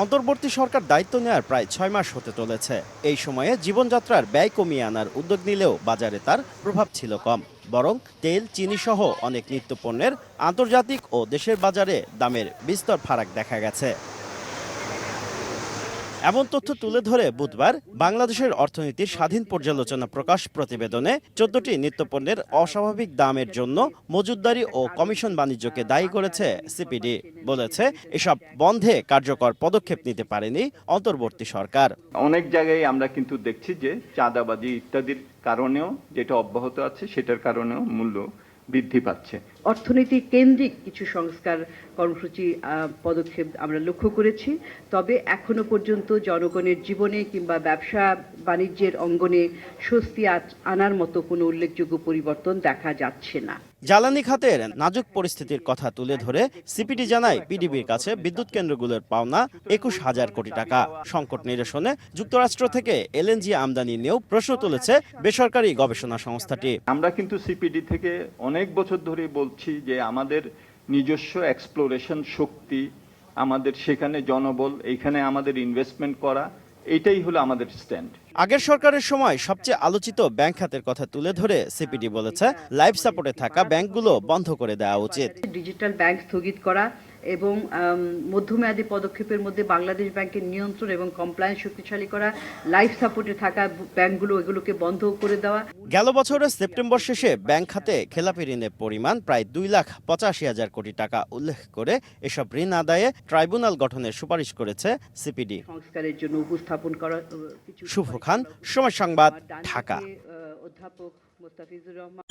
অন্তর্বর্তী সরকার দায়িত্ব নেয়ার প্রায় ছয় মাস হতে চলেছে। এই সময়ে জীবনযাত্রার ব্যয় কমিয়ে আনার উদ্যোগ নিলেও বাজারে তার প্রভাব ছিল কম। বরং তেল চিনি সহ অনেক নিত্যপণ্যের আন্তর্জাতিক ও দেশের বাজারে দামের বিস্তর ফারাক দেখা গেছে। এমন তথ্য তুলে ধরে বুধবার বাংলাদেশের অর্থনীতির স্বাধীন পর্যালোচনা প্রকাশ প্রতিবেদনে চোদ্দটি নিত্যপণ্যের অস্বাভাবিক দামের জন্য মজুতদারি ও কমিশন বাণিজ্যকে দায়ী করেছে সিপিডি। বলেছে, এসব বন্ধে কার্যকর পদক্ষেপ নিতে পারেনি অন্তর্বর্তী সরকার। অনেক জায়গায় আমরা কিন্তু দেখছি যে চাঁদাবাজি ইত্যাদির কারণেও যেটা অব্যাহত আছে সেটার কারণেও মূল্য বৃদ্ধি পাচ্ছে। অর্থনীতি কেন্দ্রিক কিছু সংস্কার কর্মসূচি পদক্ষেপ আমরা লক্ষ্য করেছি। তবে এখনও পর্যন্ত জনগণের জীবনে কিংবা ব্যবসা বাণিজ্যের অঙ্গনে স্বস্তি আনার মতো কোনো উল্লেখযোগ্য পরিবর্তন দেখা যাচ্ছে না। জ্বালানি খাতের নাজুক পরিস্থিতির কথা তুলে ধরে সিপিডি জানায় পিডিবির কাছে বিদ্যুৎ কেন্দ্রগুলোর পাওনা একুশ হাজার কোটি টাকা। সংকট নিরসনে যুক্তরাষ্ট্র থেকে এলএনজি আমদানি নিয়েও প্রশ্ন তুলেছে বেসরকারি গবেষণা সংস্থাটি। আমরা কিন্তু সিপিডি থেকে অনেক বছর ধরে বলছি যে আমাদের নিজস্ব এক্সপ্লোরেশন শক্তি, আমাদের সেখানে জনবল এইখানে আমাদের ইনভেস্টমেন্ট করা এটাই হলো আমাদের স্ট্যান্ড আগের সরকারের সময় সবচেয়ে আলোচিত ব্যাংক খাতের কথা তুলে ধরে সিপিডি বলেছে লাইফ সাপোর্টে থাকা ব্যাংকগুলো বন্ধ করে দেওয়া উচিত। ডিজিটাল ব্যাংক স্থগিত করা এবং মধ্যমেয়াদী পদক্ষেপের মধ্যে বাংলাদেশ ব্যাংকের নিয়ন্ত্রণ এবং কমপ্লায়েন্স শক্তিশালী করা লাইফ সাপোর্টে থাকা ব্যাংকগুলো এগুলোকে বন্ধ করে দেওয়া। গেল বছরের সেপ্টেম্বর শেষে ব্যাংক খাতে খেলাপি ঋণের পরিমাণ প্রায় দুই লাখ পঁচাশি হাজার কোটি টাকা উল্লেখ করে এসব ঋণ আদায়ে ট্রাইব্যুনাল গঠনের সুপারিশ করেছে সিপিডি সংস্কারের জন্য উপস্থাপন করা শুভ খান সময় সংবাদ ঢাকা। অধ্যাপক মোস্তাফিজুর রহমান।